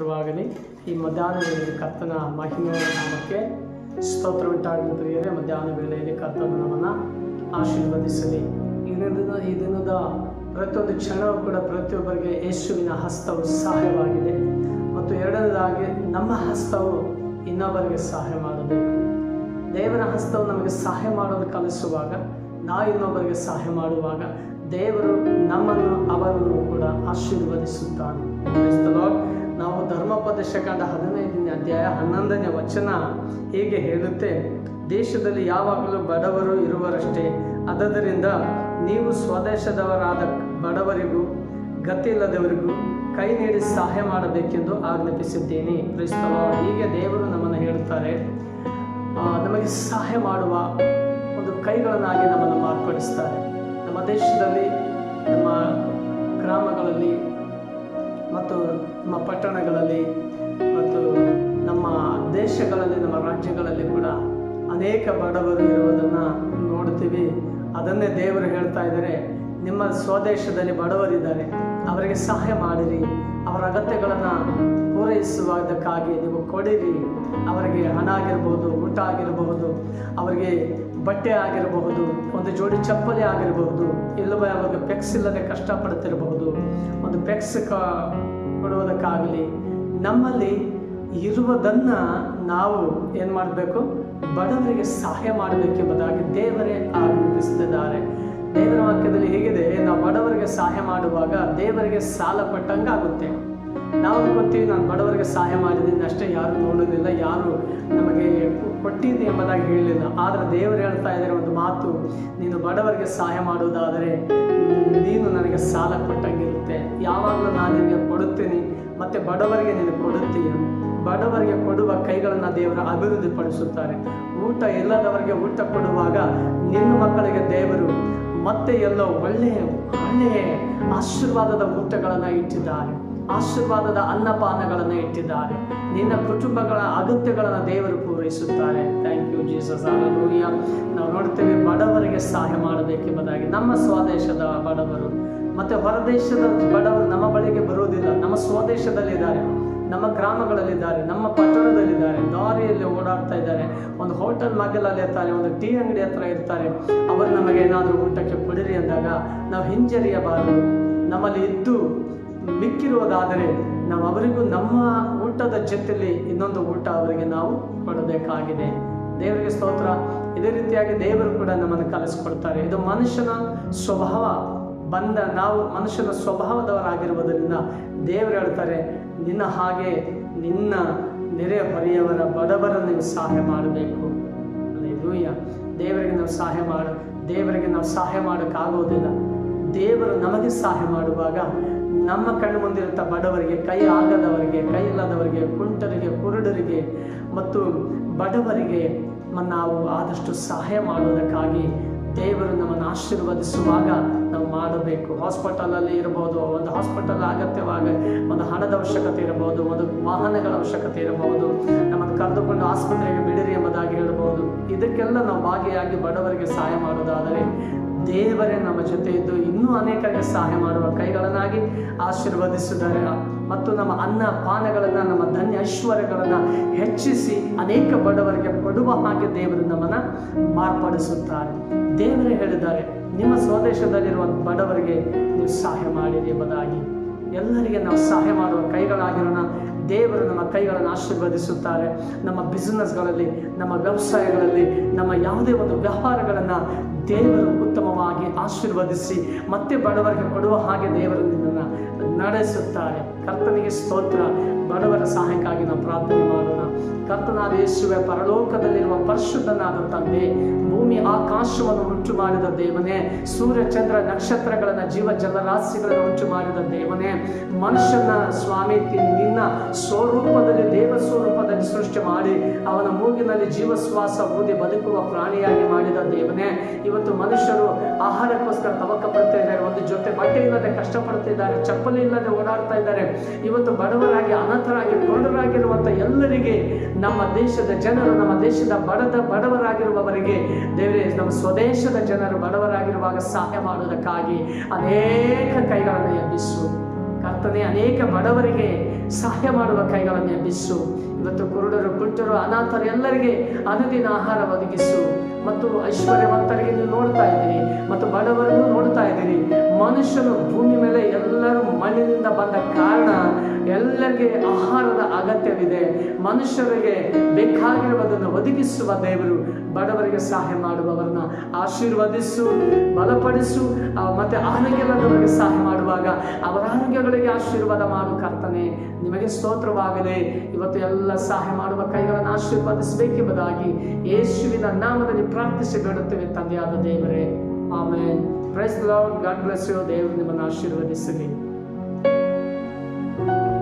ಸ್ತೋತ್ರವಾಗಲಿ. ಈ ಮಧ್ಯಾಹ್ನ ವೇಳೆಯಲ್ಲಿ ಕರ್ತನ ಮಹಿಮೆಯ ನಾಮಕ್ಕೆ ಸ್ತೋತ್ರ ಉಂಟಾಗಲಿ ಮಧ್ಯಾಹ್ನ ವೇಳೆಯಲ್ಲಿ ಕರ್ತನ ನಮ್ಮನ್ನ ಆಶೀರ್ವದಿಸಲಿ. ಈ ದಿನದ ಈ ದಿನದ ಪ್ರತಿಯೊಂದು ಕ್ಷಣವೂ ಕೂಡ ಪ್ರತಿಯೊಬ್ಬರಿಗೆ ಯೇಸುವಿನ ಹಸ್ತವು ಸಹಾಯವಾಗಿದೆ. ಮತ್ತು ಎರಡನೇದಾಗಿ, ನಮ್ಮ ಹಸ್ತವು ಇನ್ನೊಬ್ಬರಿಗೆ ಸಹಾಯ ಮಾಡಬೇಕು. ದೇವರ ಹಸ್ತವು ನಮಗೆ ಸಹಾಯ ಮಾಡೋದು ಕಲಿಸುವಾಗ ನಾ ಇನ್ನೊಬ್ಬರಿಗೆ ಸಹಾಯ ಮಾಡುವಾಗ, ದೇವರು ನಮ್ಮನ್ನು ಅವರನ್ನು ಕೂಡ ಆಶೀರ್ವದಿಸುತ್ತಾನೆ. ನಾವು ಧರ್ಮೋಪದೇಶ ಕಂಡ ಹದಿನೈದನೇ ಅಧ್ಯಾಯ ಹನ್ನೊಂದನೇ ವಚನ ಹೀಗೆ ಹೇಳುತ್ತೆ. ದೇಶದಲ್ಲಿ ಯಾವಾಗಲೂ ಬಡವರು ಇರುವರಷ್ಟೇ ಅದರಿಂದ ನೀವು ಸ್ವದೇಶದವರಾದ ಬಡವರಿಗೂ, ಗತಿಯಿಲ್ಲದವರಿಗೂ ಕೈ ನೀಡಿ ಸಹಾಯ ಮಾಡಬೇಕೆಂದು ಆಜ್ಞಾಪಿಸಿದ್ದೇನೆ. ಕ್ರೈಸ್ತವ, ಹೀಗೆ ದೇವರು ನಮ್ಮನ್ನು ಹೇಳುತ್ತಾರೆ. ನಮಗೆ ಸಹಾಯ ಮಾಡುವ ಒಂದು ಕೈಗಳನ್ನಾಗಿ ನಮ್ಮನ್ನು ಮಾರ್ಪಡಿಸ್ತಾರೆ. ನಮ್ಮ ದೇಶದಲ್ಲಿ, ನಮ್ಮ ಗ್ರಾಮಗಳಲ್ಲಿ ಮತ್ತು ನಮ್ಮ ಪಟ್ಟಣಗಳಲ್ಲಿ ಮತ್ತು ನಮ್ಮ ದೇಶಗಳಲ್ಲಿ, ನಮ್ಮ ರಾಜ್ಯಗಳಲ್ಲಿ ಕೂಡ ಅನೇಕ ಬಡವರು ಇರುವುದನ್ನು ನೋಡ್ತೀವಿ ಅದನ್ನೇ ದೇವರು ಹೇಳ್ತಾ ಇದ್ದಾರೆ, ನಿಮ್ಮ ಸ್ವದೇಶದಲ್ಲಿ ಬಡವರಿದ್ದಾರೆ, ಅವರಿಗೆ ಸಹಾಯ ಮಾಡಿರಿ, ಅವರ ಅಗತ್ಯಗಳನ್ನು ಪೂರೈಸುವುದಕ್ಕಾಗಿ ನೀವು ಕೊಡಿರಿ. ಅವರಿಗೆ ಹಣ ಆಗಿರ್ಬೋದು, ಊಟ ಆಗಿರಬಹುದು ಅವರಿಗೆ ಬಟ್ಟೆ ಆಗಿರಬಹುದು ಒಂದು ಜೋಡಿ ಚಪ್ಪಲಿ ಆಗಿರಬಹುದು ಇಲ್ಲವೇ ಅವಾಗ ಪೆಕ್ಸ್ ಇಲ್ಲದೆ ಕಷ್ಟಪಡುತ್ತಿರಬಹುದು ಒಂದು ಪೆಕ್ಸ್ ಕೊಡುವುದಕ್ಕಾಗಲಿ, ನಮ್ಮಲ್ಲಿ ಇರುವುದನ್ನು ನಾವು ಏನು ಮಾಡಬೇಕು? ಬಡವರಿಗೆ ಸಹಾಯ ಮಾಡಬೇಕೆಂಬುದಾಗಿ ದೇವರೇ ಆರೋಪಿಸುತ್ತಿದ್ದಾರೆ ದೇವರ ವಾಕ್ಯದಲ್ಲಿ ಹೇಗಿದೆ, ನಾವು ಬಡವರಿಗೆ ಸಹಾಯ ಮಾಡುವಾಗ ದೇವರಿಗೆ ಸಾಲ ಕೊಟ್ಟಂಗಾಗುತ್ತೆ ನಾವು ಗೊತ್ತೀವಿ ನಾನು ಬಡವರಿಗೆ ಸಹಾಯ ಮಾಡಿದ್ದೀನಿ, ಅಷ್ಟೇ ಯಾರು ನೋಡೋದಿಲ್ಲ ಯಾರು ನಮಗೆ ಕೊಟ್ಟಿದ್ದೆ ಎಂಬುದಾಗಿ ಹೇಳಲಿಲ್ಲ. ಆದರೆ ದೇವರು ಹೇಳ್ತಾ ಇದ್ದಾರೆ ಒಂದು ಮಾತು, ನೀನು ಬಡವರಿಗೆ ಸಹಾಯ ಮಾಡುವುದಾದರೆ ನೀನು ನನಗೆ ಸಾಲ ಕೊಟ್ಟಂಗಿರುತ್ತೆ. ಯಾವಾಗಲೂ ನಾನು ನಿನಗೆ ಕೊಡುತ್ತೇನೆ, ಮತ್ತು ಬಡವರಿಗೆ ನೀನು ಕೊಡುತ್ತೀಯ. ಬಡವರಿಗೆ ಕೊಡುವ ಕೈಗಳನ್ನು ದೇವರು ಅಭಿವೃದ್ಧಿಪಡಿಸುತ್ತಾರೆ. ಊಟ ಇಲ್ಲದವರಿಗೆ ಊಟ ಕೊಡುವಾಗ ನಿನ್ನ ಮಕ್ಕಳಿಗೆ ದೇವರು ಮತ್ತೆ ಎಲ್ಲೋ ಒಳ್ಳೆಯ ಒಳ್ಳೆಯ ಆಶೀರ್ವಾದದ ಊಟಗಳನ್ನು ಇಟ್ಟಿದ್ದಾರೆ. ಆಶೀರ್ವಾದದ ಅನ್ನಪಾನಗಳನ್ನು ಇಟ್ಟಿದ್ದಾರೆ. ನಿನ್ನ ಕುಟುಂಬಗಳ ಅಗತ್ಯಗಳನ್ನು ದೇವರು ಪೂರೈಸುತ್ತಾರೆ. ಥ್ಯಾಂಕ್ ಯು ಜೀಸಸ್ ಅಲಲೂಯ ನಾವು ನೋಡ್ತೇವೆ ಬಡವರಿಗೆ ಸಹಾಯ ಮಾಡಬೇಕೆಂಬುದಾಗಿ. ನಮ್ಮ ಸ್ವದೇಶದ ಬಡವರು. ಮತ್ತು ಹೊರದೇಶದ ಬಡವರು ನಮ್ಮ ಬಳಿಗೆ ಬರುವುದಿಲ್ಲ. ನಮ್ಮ ಸ್ವದೇಶದಲ್ಲಿದ್ದಾರೆ. ನಮ್ಮ ಗ್ರಾಮಗಳಲ್ಲಿದ್ದಾರೆ. ನಮ್ಮ ಪಟ್ಟಣದಲ್ಲಿದ್ದಾರೆ. ದಾರಿಯಲ್ಲಿ ಓಡಾಡ್ತಾ ಇದ್ದಾರೆ. ಒಂದು ಹೋಟೆಲ್ ಮಗಲಲ್ಲಿ ಇರ್ತಾರೆ, ಒಂದು ಟೀ ಅಂಗಡಿ ಹತ್ರ ಇರ್ತಾರೆ. ಅವರು ನಮಗೆ ಏನಾದರೂ ಊಟಕ್ಕೆ ಕೊಡಿರಿ ಅಂದಾಗ ನಾವು ಹಿಂಜರಿಯಬಾರದು. ನಮ್ಮಲ್ಲಿ ಇದ್ದು ಮಿಕ್ಕಿರುವುದಾದರೆ ನಾವು ಅವರಿಗೂ ನಮ್ಮ ಊಟದ ಜೊತೆಯಲ್ಲಿ ಇನ್ನೊಂದು ಊಟ ಅವರಿಗೆ ನಾವು ಕೊಡಬೇಕಾಗಿದೆ. ದೇವರಿಗೆ ಸ್ತೋತ್ರ. ಇದೇ ರೀತಿಯಾಗಿ ದೇವರು ಕೂಡ ನಮ್ಮನ್ನು ಕಲಿಸ್ಕೊಡ್ತಾರೆ. ಇದು ಮನುಷ್ಯನ ಸ್ವಭಾವ. ಬಂದ ನಾವು ಮನುಷ್ಯನ ಸ್ವಭಾವದವರಾಗಿರುವುದರಿಂದ ದೇವರು ಹೇಳ್ತಾರೆ, ನಿನ್ನ ಹಾಗೆ ನಿನ್ನ ನೆರೆಹೊರೆಯವರ ಬಡವರ ನೀವು ಸಹಾಯ ಮಾಡಬೇಕು. ಅಲ್ಲೂಯ್ಯ ದೇವರಿಗೆ ನಾವು ಸಹಾಯ ಮಾಡ. ದೇವರಿಗೆ ನಾವು ಸಹಾಯ ಮಾಡೋಕ್ಕಾಗೋದಿಲ್ಲ ದೇವರು ನಮಗೆ ಸಹಾಯ ಮಾಡುವಾಗ ನಮ್ಮ ಕಣ್ಣು ಮುಂದಿರುತ್ತ ಬಡವರಿಗೆ, ಕೈ ಆಗದವರಿಗೆ, ಕೈ ಇಲ್ಲದವರಿಗೆ, ಕುಂಟರಿಗೆ, ಕುರುಡರಿಗೆ ಮತ್ತು ಬಡವರಿಗೆ ನಾವು ಆದಷ್ಟು ಸಹಾಯ ಮಾಡುವುದಕ್ಕಾಗಿ ದೇವರು ನಮ್ಮನ್ನು ಆಶೀರ್ವದಿಸುವಾಗ ನಾವು ಮಾಡಬೇಕು. ಹಾಸ್ಪಿಟಲಲ್ಲಿ ಇರಬಹುದು ಒಂದು ಹಾಸ್ಪಿಟಲ್ ಅಗತ್ಯವಾಗ ಒಂದು ಹಣದ ಅವಶ್ಯಕತೆ ಇರಬಹುದು ಒಂದು ವಾಹನಗಳ ಅವಶ್ಯಕತೆ ಇರಬಹುದು ನಮ್ಮನ್ನು ಕರೆದುಕೊಂಡು ಆಸ್ಪತ್ರೆಗೆ ಬಿಡಿರಿ ಎಂಬುದಾಗಿ ಹೇಳಬಹುದು ಇದಕ್ಕೆಲ್ಲ ನಾವು ಭಾಗಿಯಾಗಿ ಬಡವರಿಗೆ ಸಹಾಯ ಮಾಡೋದಾದರೆ ದೇವರೇ ನಮ್ಮ ಜೊತೆ ಇದ್ದು ಇನ್ನೂ ಅನೇಕರಿಗೆ ಸಹಾಯ ಮಾಡುವ ಕೈಗಳನ್ನಾಗಿ ಆಶೀರ್ವದಿಸಿದ್ದಾರೆ. ಮತ್ತು ನಮ್ಮ ಅನ್ನ ಪಾನಗಳನ್ನು, ನಮ್ಮ ಧನ್ಯ ಐಶ್ವರ್ಯಗಳನ್ನು ಹೆಚ್ಚಿಸಿ ಅನೇಕ ಬಡವರಿಗೆ ಕೊಡುವ ಹಾಗೆ ದೇವರು ನಮ್ಮನ್ನು ಮಾರ್ಪಡಿಸುತ್ತಾರೆ. ದೇವರೇ ಹೇಳಿದ್ದಾರೆ, ನಿಮ್ಮ ಸ್ವದೇಶದಲ್ಲಿರುವ ಬಡವರಿಗೆ ನೀವು ಸಹಾಯ ಮಾಡಿರಿ ಎಂಬುದಾಗಿ. ಎಲ್ಲರಿಗೆ ನಾವು ಸಹಾಯ ಮಾಡುವ ಕೈಗಳಾಗಿರೋಣ. ದೇವರು ನಮ್ಮ ಕೈಗಳನ್ನು ಆಶೀರ್ವದಿಸುತ್ತಾರೆ. ನಮ್ಮ ಬಿಸ್ನೆಸ್ಗಳಲ್ಲಿ ನಮ್ಮ ವ್ಯವಸಾಯಗಳಲ್ಲಿ, ನಮ್ಮ ಯಾವುದೇ ಒಂದು ವ್ಯವಹಾರಗಳನ್ನು ದೇವರು ಉತ್ತಮವಾಗಿ ಆಶೀರ್ವದಿಸಿ, ಮತ್ತೆ ಬಡವರಿಗೆ ಕೊಡುವ ಹಾಗೆ ದೇವರು ನಿನ್ನನ್ನು ನಡೆಸುತ್ತಾರೆ. ಕರ್ತನಿಗೆ ಸ್ತೋತ್ರ. ಬಡವರ ಸಹಾಯಕ್ಕಾಗಿ ನಾವು ಪ್ರಾರ್ಥನೆ ಮಾಡೋಣ. ಕರ್ತನಾದ ಯೇಸುವೆ, ಪರಲೋಕದಲ್ಲಿರುವ ಪರಿಶುದ್ಧನಾದ ತಂದೆ, ಭೂಮಿ ಆಕಾಶವನ್ನು ಉಂಟು ಮಾಡಿದ ದೇವನೇ, ಸೂರ್ಯ, ಚಂದ್ರ ನಕ್ಷತ್ರಗಳನ್ನು ಜೀವ ಜಲರಾಶಿಗಳನ್ನು ಉಂಟು ಮಾಡಿದ ದೇವನೇ, ಮನುಷ್ಯನ ಸ್ವಾಮಿ ನಿನ್ನ ಸ್ವರೂಪದಲ್ಲಿ, ದೇವ ಸ್ವರೂಪದಲ್ಲಿ ಸೃಷ್ಟಿ ಮಾಡಿ, ಅವನ ಮೂಗಿನಲ್ಲಿ ಜೀವಶ್ವಾಸ ಊದಿ ಬದುಕುವ ಪ್ರಾಣಿಯಾಗಿ ಮಾಡಿದ ದೇವನೇ. ಇವತ್ತು ಮನುಷ್ಯರು ಆಹಾರಕ್ಕೋಸ್ಕರ ತವಕ ಪಡ್ತಾ ಜೊತೆ ಬಟ್ಟೆ ಇಲ್ಲದೆ ಕಷ್ಟಪಡ್ತಿದ್ದಾರೆ ಚಪ್ಪಲಿ ಇಲ್ಲದೆ ಓಡಾಡ್ತಾ ಇದ್ದಾರೆ, ಇವತ್ತು ಬಡವರಾಗಿ ಅನಾಥರಾಗಿ ಕೊರಡರಾಗಿರುವಂಥ ಎಲ್ಲರಿಗೆ ನಮ್ಮ ದೇಶದ ಜನರು, ನಮ್ಮ ದೇಶದ ಬಡದ ಬಡವರಾಗಿರುವವರಿಗೆ ದೇವರೇ, ನಮ್ಮ ಸ್ವದೇಶದ ಜನರು ಬಡವರಾಗಿರುವಾಗ ಸಹಾಯ ಮಾಡುವುದಕ್ಕಾಗಿ ಅನೇಕ ಕೈಗಳನ್ನು ಎಬ್ಬಿಸು. ಕರ್ತನೆ, ಅನೇಕ ಬಡವರಿಗೆ ಸಹಾಯ ಮಾಡುವ ಕೈಗಳನ್ನು ಎಬ್ಬಿಸು. ಇವತ್ತು ಕುರುಡರು, ಕುಂಟರು, ಅನಾಥರು ಎಲ್ಲರಿಗೆ ಅನುದಿನ ಆಹಾರ ಒದಗಿಸು. ಮತ್ತು ಐಶ್ವರ್ಯವಂತರಿಗೆ ನೀವು ನೋಡ್ತಾ ಇದ್ದೀರಿ, ಮತ್ತು ಬಡವರನ್ನು ನೋಡ್ತಾ ಇದ್ದೀರಿ ಮನುಷ್ಯನು ಭೂಮಿ ಮೇಲೆ ಎಲ್ಲರೂ ಮಣ್ಣಿನಿಂದ ಬಂದ ಕಾರಣ ಎಲ್ಲರಿಗೆ ಆಹಾರದ ಅಗತ್ಯವಿದೆ. ಮನುಷ್ಯರಿಗೆ ಬೇಕಾಗಿರುವುದನ್ನು ಒದಗಿಸುವ ದೇವರು ಬಡವರಿಗೆ ಸಹಾಯ ಮಾಡುವವರನ್ನ ಆಶೀರ್ವದಿಸು, ಬಲಪಡಿಸು ಮತ್ತೆ ಆರೋಗ್ಯವಾದವರಿಗೆ ಸಹಾಯ ಮಾಡುವಾಗ ಅವರ ಆರೋಗ್ಯಗಳಿಗೆ ಆಶೀರ್ವಾದ ಮಾಡು ಕರ್ತನೆ. ನಿಮಗೆ ಸ್ತೋತ್ರವಾಗಲಿ. ಇವತ್ತು ಎಲ್ಲ ಸಹಾಯ ಮಾಡುವ ಕೈಗಳನ್ನು ಆಶೀರ್ವದಿಸಬೇಕೆಂಬುದಾಗಿ ಯೇಸುವಿನ ನಾಮದಲ್ಲಿ ಪ್ರಾರ್ಥಿಸಿ ಬೇಡುತ್ತೇವೆ ತಂದೆಯಾದ ದೇವರೇ. Amen. Praise Lord God bless you ದೇವರು ನಿಮ್ಮನ್ನು ಆಶೀರ್ವದಿಸಲಿ